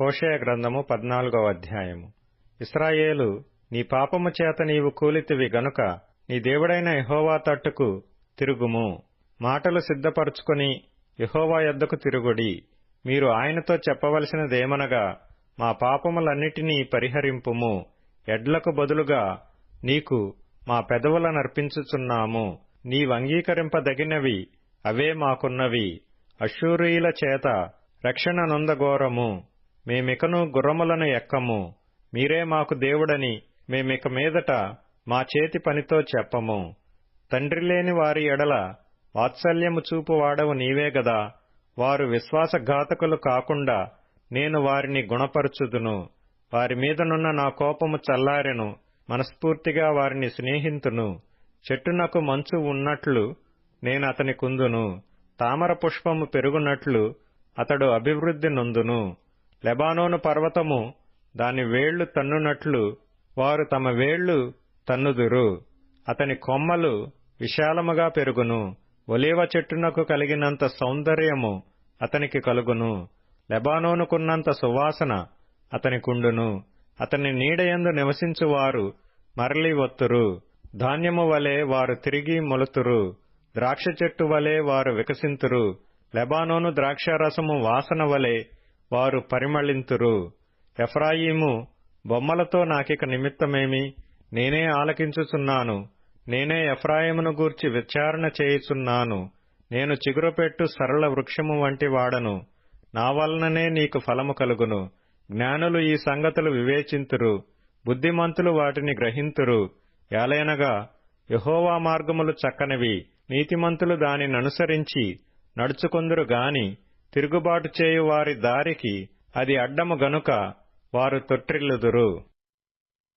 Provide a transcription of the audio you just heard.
హోషయ గ్రంథము పద్నాలుగవ అధ్యాయము. ఇస్రాయేలు నీ పాపము చేత నీవు కూలితివి గనుక నీ దేవుడైన యహోవా తట్టుకు తిరుగుము. మాటలు సిద్ధపరుచుకుని యహోవా యొద్దకు తిరుగుడి. మీరు ఆయనతో చెప్పవలసినదేమనగా మా పాపములన్నిటినీ పరిహరింపుము. ఎడ్లకు బదులుగా నీకు మా పెదవులనర్పించుచున్నాము. నీవంగీకరింపదగినవి అవే మాకున్నవి. అశూరీయుల చేత రక్షణ నొందగోరము. మేమికను గుర్రములను ఎక్కము. మీరే మాకు దేవుడని మేమిక మీదట మా చేతి పనితో చెప్పము. తండ్రి లేని వారి ఎడల వాత్సల్యము చూపువాడవు నీవే గదా. వారు విశ్వాసఘాతకులు కాకుండా నేను వారిని గుణపరుచుదును. వారి మీదనున్న నా కోపము చల్లారెను. మనస్ఫూర్తిగా వారిని స్నేహింతును. చెట్టునకు మంచు ఉన్నట్లు నేనతని కుందును. తామర పుష్పము పెరుగునట్లు అతడు అభివృద్ధి నొందును. లెబానోను పర్వతము దాని వేళ్ళు తన్నునట్లు వారు తమ వేళ్ళు తన్నుదురు. అతని కొమ్మలు విశాలముగా పెరుగును. ఒలీవ చెట్టునకు కలిగినంత సౌందర్యము అతనికి కలుగును. లెబానోనుకున్నంత సువాసన అతనికుండును అతని నీడయందు నివసించువారు మరలి వత్తురు. ధాన్యము వలె వారు తిరిగి మొలుతురు. ద్రాక్ష చెట్టు వలె వారు వికసింతురు. లెబానోను ద్రాక్షారసము వాసన వలె వారు పరిమళింతురు. ఎఫ్రాయిము బొమ్మలతో నాకిక నిమిత్తమేమి? నేనే ఆలకించుచున్నాను. నేనే ఎఫ్రాయిమును గూర్చి విచారణ చేయుచున్నాను. నేను చిగురుపెట్టు సరళ వృక్షము వంటి వాడను. నా వలననే నీకు ఫలము కలుగును. జ్ఞానులు ఈ సంగతులు వివేచింతురు. బుద్ధిమంతులు వాటిని గ్రహింతురు. ఏలైనగా యహోవా మార్గములు చక్కనివి. నీతిమంతులు దానిననుసరించి నడుచుకొందురు గాని తిరుగుబాటు చేయు వారి దారికి అది అడ్డము గనుక వారు తొట్టిల్లుదురు.